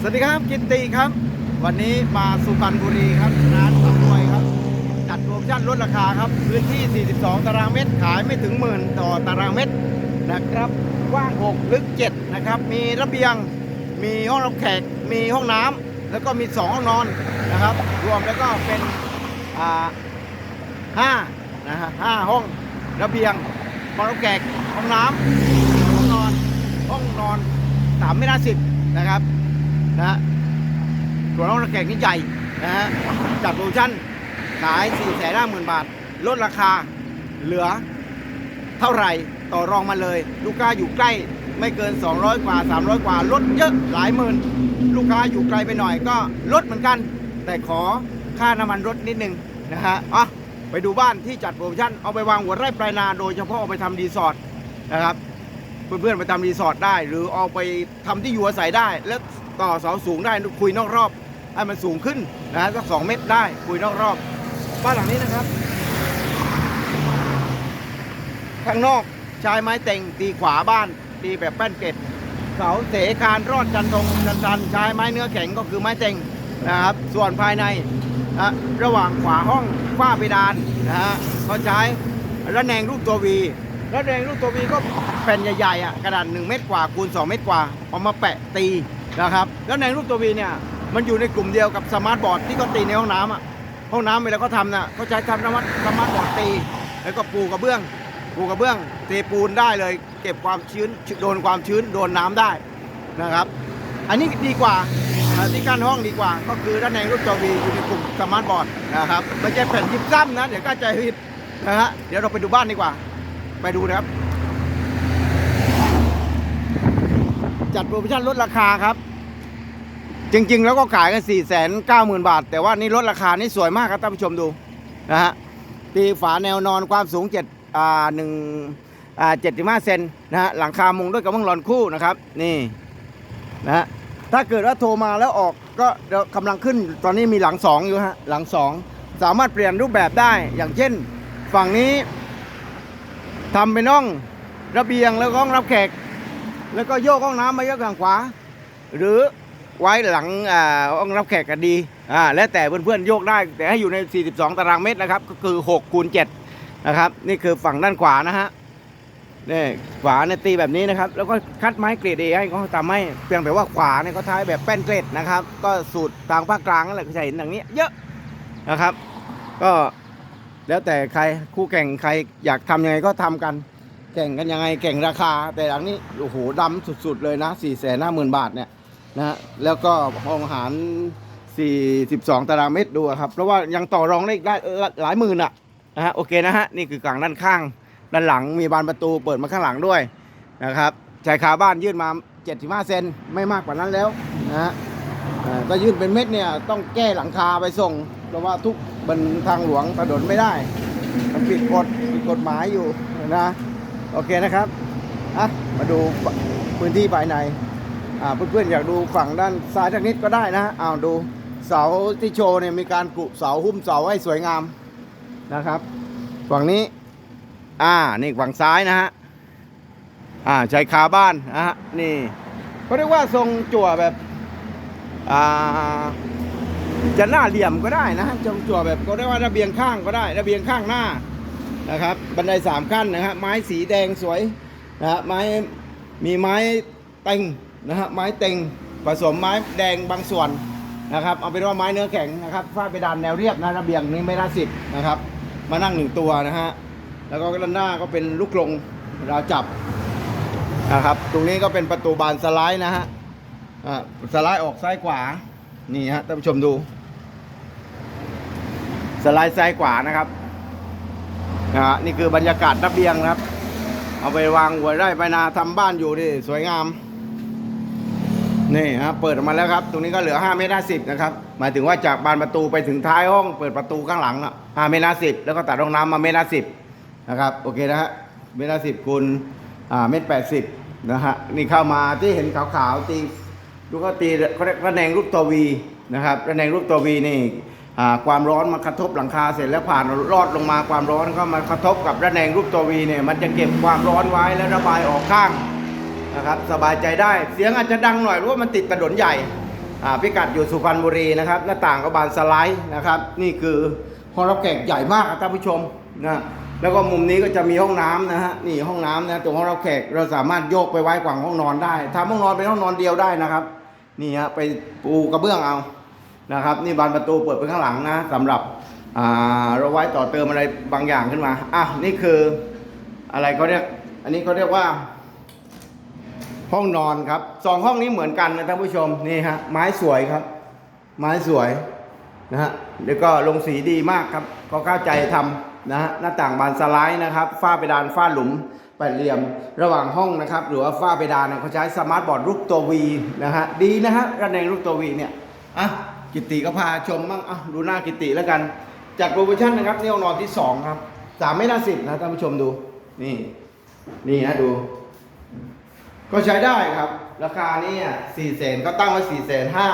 สวัสดีครับกิตติครับ วันนี้มาสุพรรณบุรีครับร้านสำรวยครับจัดโปรโมชั่นลดราคาครับพื้นที่ 42 ตารางเมตรขายไม่ถึงหมื่นต่อตารางเมตรนะครับกว้าง 6 ลึก 7 นะครับ มีระเบียง มีห้องรับแขก มีห้องน้ำแล้วก็มี 2 ห้องนอนนะครับ รวมแล้วก็เป็นอ่าห้านะฮะห้าห้องระเบียงห้องรับแขกห้องน้ำห้องนอนห้องนอนสามไม่น่าสิบนะครับ นะฮะส่วนห้องรับแขกนี่ใหญ่นะฮะจัดโปรโมชั่นขาย4ี่แสนห้าหมื่นบาท ลดราคาเหลือเท่าไหร่ต่อรองมาเลย ลูกค้าอยู่ใกล้ไม่เกิน 200 กว่า 300 กว่า ลดเยอะหลายหมื่น ลูกค้าอยู่ไกลไปหน่อยก็ลดเหมือนกัน แต่ขอค่าน้ำมันรถนิดนึงนะฮะอะไปดูบ้านที่จัดโปรโมชั่นเอาไปวางหัวไร่ปลายนาโดยเฉพาะเอาไปทำรีสอร์ทนะครับเพื่อนๆไปทำรีสอร์ทได้ หรือเอาไปทำที่อยู่อาศัยได้ แล้ว ต่อเสาสูงได้คุยนอกรอบให้มันสูงขึ้นนะฮะสักสองเมตรได้คุยนอกรอบ บ้านหลังนี้นะครับ ข้างนอกใช้ไม้เต็งตีขวาบ้านตีแบบแป้นเกล็ดเสาเสคานรอดจันทรงจันทันใช้ไม้เนื้อแข็งก็คือไม้เต็งนะครับ ส่วนภายในนะระหว่างขวาห้องฝ้าเพดานนะฮะก็ใช้ระแนงรูปตัววีระแนงรูปตัววีก็แผ่นใหญ่ๆอะกระดาษ1เมตรกว่าคูณ2เมตรกว่าเอามาแปะตี นะครับ แล้วแนงรูปตัววีเนี่ยมันอยู่ในกลุ่มเดียวกับสมาร์ทบอร์ดที่เขาตีในห้องน้ำอะห้องน้ำเวลาเขาทำน่ะเขาใช้ทำนวัตสมาร์ทบอร์ดตี แล้วก็ปูกระเบื้อง ปูกระเบื้องเทปูนได้เลย เก็บความชื้นโดนความชื้นโดนน้ำได้นะครับ อันนี้ดีกว่าอ่าที่กั้นห้องดีกว่า ก็คือด้านในรูปจอวีอยู่ในกลุ่มสมาร์ทบอร์ดนะครับไม่ใช่แผ่นยิบซ้ำนะเดี๋ยวก็ใจผิดนะฮะเดี๋ยวเราไปดูบ้านดีกว่า ไปดูนะครับ จัดโปรโมชั่นลดราคาครับ จริง ๆ แล้วก็ขายกัน4 9 0 0 0 0บาท แต่ว่านี่ลดราคานี่สวยมากครับท่านผู้ชมดูนะฮะตีฝาแนวนอนความสูง7อ่าหนึ่งอ่าเจ็ดสิบห้าเซนนะฮะหลังคามุงด้วยกระเบื้องรอนคู่นะครับ นี่นะฮะถ้าเกิดว่าโทรมาแล้วออกก็เดี๋ยวกำลังขึ้นตอนนี้มีหลังสองอยู่ฮะหลังสองสามารถเปลี่ยนรูปแบบได้อย่างเช่น ฝั่งนี้ทำเป็นห้องระเบียงแล้วก็ห้องรับแขก แล้วก็โยกห้องน้ำมาโยกทางขวา หรือ ไว้หลังอ่าห้องรับแขกก็ดีอ่าแล้วแต่เพื่อนๆโยกได้ แต่ให้อยู่ใน 42 ตารางเมตรนะครับ ก็คือ6คูณ7นะครับนี่คือฝั่งด้านขวานะฮะนี่ขวาเนี่ยตีแบบนี้นะครับ แล้วก็คัดไม้เกรดเอให้เขาทำให้เพียงแต่ว่าขวาเนี่ยเขาท้ายแบบแป้นเกรดนะครับ ก็สูตรทางภาคกลางนั่นแหละก็จะเห็นอย่างนี้เยอะนะครับ ก็แล้วแต่ใครคู่แข่งใครอยากทำยังไงก็ทำกัน แข่งกันยังไงแข่งราคา แต่หลังนี้โอ้โหดำสุด ๆ เลยนะ4ี่แสนห้าหมื่นบาทเนี่ย นะฮะแล้วก็ห้องอาหาร 42 ตารางเมตรดูครับ เพราะว่ายังต่อรองได้อีกได้หลายหมื่นอะนะฮะโอเคนะฮะนี่คือกลางด้านข้าง ด้านหลังมีบานประตูเปิดมาข้างหลังด้วยนะครับชายคาบ้านยื่นมา 75 เซนไม่มากกว่านั้นแล้วนะฮะก็ยื่นเป็นเม็ดเนี่ยต้องแก้หลังคาไปส่ง เพราะว่าทุกบนทางหลวงถนนไม่ได้มันผิดกฎผิดกฎหมายอยู่นะโอเคนะครับอะมาดูพื้นที่ภายใน เพื่อนๆอยากดูฝั่งด้านซ้ายทางนิดก็ได้นะฮะอ้าวดูเสาที่โชว์เนี่ยมีการกรุเสาหุ้มเสาให้สวยงามนะครับ ฝั่งนี้ อ่านี่ฝั่งซ้ายนะฮะอ่าชายคาบ้านนะฮะนี่เขาเรียกว่าทรงจั่วแบบอ่าจะหน้าเหลี่ยมก็ได้นะจงจั่วแบบก็ได้ว่าระเบียงข้างก็ได้ ระเบียงข้างหน้านะครับ บันไดสามขั้นนะฮะไม้สีแดงสวยนะฮะไม้มีไม้เต็ง นะฮะไม้เต็งผสมไม้แดงบางส่วนนะครับ เอาเป็นว่าไม้เนื้อแข็งนะครับฝ้าเพดานแนวเรียบนะระเบียงนี้ไม่น่าสิบนะครับ มานั่งหนึ่งตัวนะฮะแล้วก็ด้านหน้าก็เป็นลูกลงราวจับนะครับ ตรงนี้ก็เป็นประตูบานสไลด์นะฮะอ่าสไลด์ออกซ้ายขวานี่ฮะท่านผู้ชมดู สไลด์ซ้ายขวานะครับนะฮะนี่คือบรรยากาศระเบียงนะครับ เอาไปวางหัวไร่ไปนาทำบ้านอยู่นี่สวยงาม นี่ฮะเปิดออกมาแล้วครับ ตรงนี้ก็เหลือ5เมตร50นะครับ หมายถึงว่าจากบานประตูไปถึงท้ายห้องเปิดประตูข้างหลังอะ5เมตร50แล้วก็ตัดห้องน้ำมาเมตร50นะครับ โอเคนะฮะ เมตร50คูณอ่าเมตร80นะฮะ นี่เข้ามาที่เห็นขาวๆตีลูก็ตีเขาเรียกระแนงรูปตัววีนะครับระแนงรูปตัววีนี่อ่าความร้อนมากระทบหลังคาเสร็จแล้วผ่านรอดลงมาความร้อนก็มากระทบกับระแนงรูปตัววีเนี่ยมันจะเก็บความร้อนไว้แล้วระบายออกข้าง นะครับสบายใจได้เสียงอาจจะดังหน่อยเพราะว่ามันติดถนนใหญ่พิกัดอยู่สุพรรณบุรีนะครับหน้าต่างก็บานสไลด์นะครับ นี่คือห้องรับแขกใหญ่มากครับท่านผู้ชมนะแล้วก็มุมนี้ก็จะมีห้องน้ำนะฮะนี่ห้องน้ำนะตรงห้องรับแขกเราสามารถโยกไปไว้กว่างห้องนอนได้ทำห้องนอนเป็นห้องนอนเดียวได้นะครับนี่ฮะไปปูกระเบื้องเอานะครับ นี่บานประตูเปิดไปข้างหลังนะสำหรับเราไว้ต่อเติมอะไรบางอย่างขึ้นมาอะนี่คืออะไรเขาเรียกอันนี้เขาเรียกว่า ห้องนอนครับสองห้องนี้เหมือนกันนะท่านผู้ชมนี่ฮะไม้สวยครับ ไม้สวยนะฮะแล้วก็ลงสีดีมากครับก็เข้าใจทำนะฮะหน้าต่างบานสไลด์นะครับฝ้าเพดานฝ้าหลุมแปดเหลี่ยมระหว่างห้องนะครับ หรือว่าฝ้าเพดานเนี่ยเขาใช้สมาร์ทบอร์ดรูปตัววีนะฮะดีนะฮะระแนงรูปตัววีเนี่ยอะกิติก็พาชมบ้างอะดูหน้ากิติแล้วกันจัดโปรโมชั่นนะครับนี่ห้องนอนที่สองครับสามไม่น่าสิบนะท่านผู้ชมดูนี่นี่ฮะดู ก็ใช้ได้ครับ ราคาเนี่ยสี่แสนก็ตั้งไว้สี่แสนห้า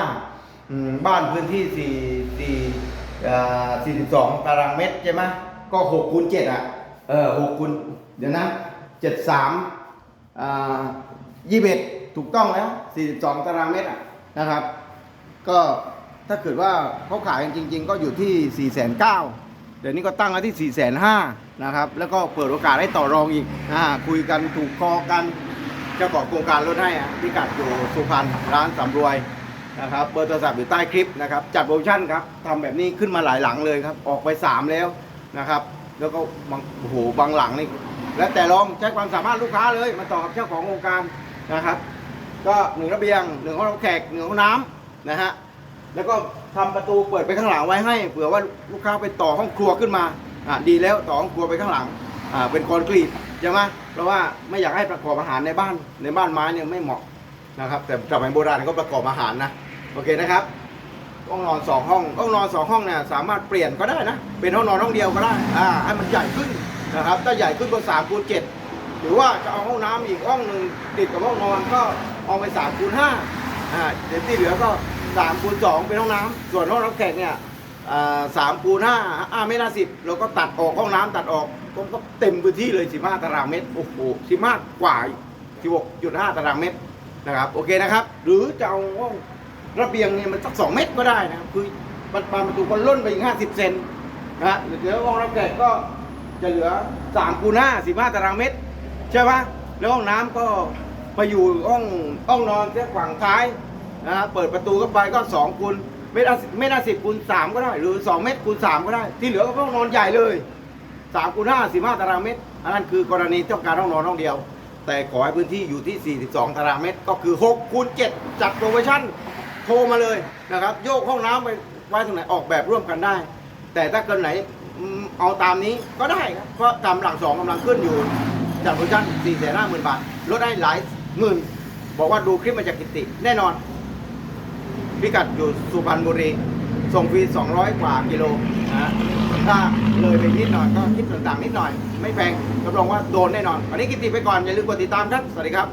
บ้านพื้นที่สี่สี่สี่สิบสองตารางเมตรใช่ไหมก็หกคูณเจ็ดอะ เออหกคูณเดี๋ยวนะเจ็ดสามยี่สิบถูกต้องแล้วสี่สิบสองตารางเมตรอะนะครับ ก็ถ้าเกิดว่าเขาขายจริง ๆ ก็อยู่ที่4ี่แสนเก้าเดี๋ยวนี้ก็ตั้งไว้ที่4ี่แสนห้านะครับ แล้วก็เปิดโอกาสให้ต่อรองอีกอ่าคุยกันถูกคอกัน เจ้าของโครงการลดให้พิกัดอยู่สุพรรณร้านสำรวยนะครับเบอร์โทรศัพท์อยู่ใต้คลิปนะครับจัดโปรโมชั่นครับทำแบบนี้ขึ้นมาหลายหลังเลยครับออกไป 3 แล้วนะครับ แล้วก็บางโอ้โหบางหลังนี่แล้วแต่ลองใช้ความสามารถลูกค้าเลยมาต่อกับเจ้าของโครงการนะครับก็หนึ่งระเบียงหนึ่งห้องแขกหนึ่งห้องน้ำนะฮะแล้วก็ทำประตูเปิดไปข้างหลังไว้ให้เผื่อว่าลูกค้าไปต่อห้องครัวขึ้นมาอะดีแล้วต่อห้องครัวไปข้างหลังอ่าเป็นคอนกรีต ช่ไหมเพราะว่าไม่อยากให้ประกอบอาหารในบ้านในบ้านไม้เนี่ยไม่เหมาะนะครับ แต่สมัยโบราณก็ประกอบอาหารนะโอเคนะครับห้องนอนสองห้องห้องนอนสองห้องเนี่ยสามารถเปลี่ยนก็ได้นะเป็นห้องนอนห้องเดียวก็ได้อ่าให้มันใหญ่ขึ้นนะครับถ้าใหญ่ขึ้นก็สามคูณเจ็ดหรือว่าจะเอาห้องน้ำอีกห้องหนึ่งติดกับห้องนอนก็เอาไปสามคูณห้าอ่าเดี๋ยวที่เหลือก็สามคูณสองเป็นห้องน้ำส่วนห้องรับแขกเนี่ย สามคูณห้าอ่าไม่น่าสิบเราก็ตัดออกห้องน้ำตัดออกก็ก็เต็มพื้นที่เลยสิบห้าตารางเมตรโอ้โหสิบห้ากว่าสิบหกจุดห้าตารางเมตรนะครับโอเคนะครับ หรือจะเอาห้องระเบียงเนี่ยมันสักสองเมตรก็ได้นะครับคือบานประตูก็ล่นไปอีกห้าสิบเซนนะหลือห้องรับแขกก็จะเหลือสามคูณห้าสิบห้าตารางเมตรใช่ปะแล้วห้องน้ำก็ไปอยู่ห้องห้องนอนแค่ฝั่งซ้ายนะฮะเปิดประตูเข้าไปก็สองคูณ เมตรละเมตรสิบคูณสามก็ได้ หรือสองเมตรคูณสามก็ได้ ที่เหลือก็ห้องนอนใหญ่เลยสามคูณห้าสิบห้าตารางเมตรอันนั้นคือกรณีต้องการห้องนอนห้องเดียว แต่ขอให้พื้นที่อยู่ที่ 42 ตารางเมตร ก็คือ6คูณ7จัดโปรโมชั่นโทรมาเลยนะครับ โยกห้องน้ำไปไว้ตรงไหนออกแบบร่วมกันได้ แต่ถ้าเกินไหนเอาตามนี้ก็ได้ครับเพราะกำลังสองกำลังขึ้นอยู่จัดโปรโมชั่น4 5 0 0 0 0 บาทลดได้หลายหมื่นบอกว่าดูคลิปมาจากกิติ แน่นอน พิกัดอยู่สุพรรณบุรี ส่งฟรี 200 กว่ากิโลนะถ้าเลยไปนิดหน่อยก็คิดต่างๆนิดหน่อย ไม่แพงรับรองว่าโดนแน่นอนวันนี้กิติไปก่อนอย่าลืมกดติดตามครับ สวัสดีครับ